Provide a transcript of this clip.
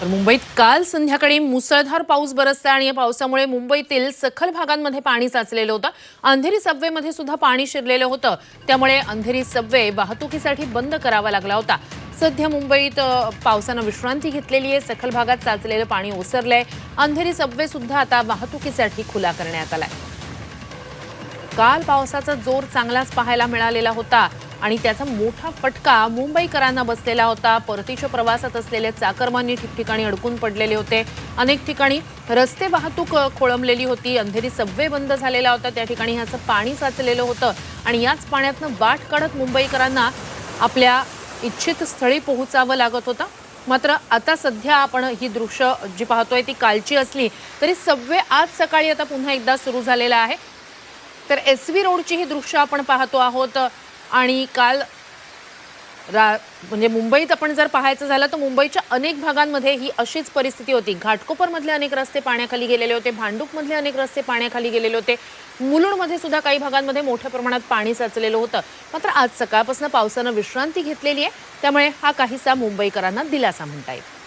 तर मुंबईत काल संध्याकाळी मुसळधार पाऊस बरसला आणि या पावसामुळे मुंबईतील सखल भागांमध्ये पाणी साचलेलं होतं. अंधेरी सबवेमध्ये सुद्धा पाणी शिरलेलं होतं. त्यामुळे अंधेरी सबवे वाहतुकीसाठी बंद करावा लागला होता. सध्या मुंबईत पावसानं विश्रांती घेतलेली आहे. सखल भागात साचलेलं पाणी ओसरलंय. अंधेरी सबवे सुद्धा आता वाहतुकीसाठी खुला करण्यात आलाय. काल पावसाचा जोर चांगलाच पाहायला मिळालेला होता. आणि त्याचा मोठा फटका मुंबईकरांना बसलेला होता. परतीच्या प्रवासात असलेले चाकरमानी ठिकठिकाणी अडकून पडलेले होते. अनेक ठिकाणी रस्ते वाहतूक खोळंबलेली होती. अंधेरी सबवे बंद झालेला होता. त्या ठिकाणी ह्याचं पाणी साचलेलं होतं आणि याच पाण्यातनं वाट काढत मुंबईकरांना आपल्या इच्छित स्थळी पोहोचावं लागत होतं. मात्र आता सध्या आपण ही दृश्य जी पाहतोय ती कालची असली तरी सबवे आज सकाळी आता पुन्हा एकदा सुरू झालेला आहे. तर एस व्ही रोडची ही दृश्य आपण पाहतो आहोत. आणि काल रा म्हणजे मुंबईत आपण जर पाहायचं झालं तर मुंबईच्या अनेक भागांमध्ये ही अशीच परिस्थिती होती. घाटकोपरमधले अनेक रस्ते पाण्याखाली गेलेले होते भांडूपमधले अनेक रस्ते पाण्याखाली गेलेले होते. मुलुंडमध्ये सुद्धा काही भागांमध्ये मोठ्या प्रमाणात पाणी साचलेलं होतं. मात्र आज सकाळपासून पावसानं विश्रांती घेतलेली आहे. त्यामुळे हा काहीसा मुंबईकरांना दिलासा म्हणता येईल.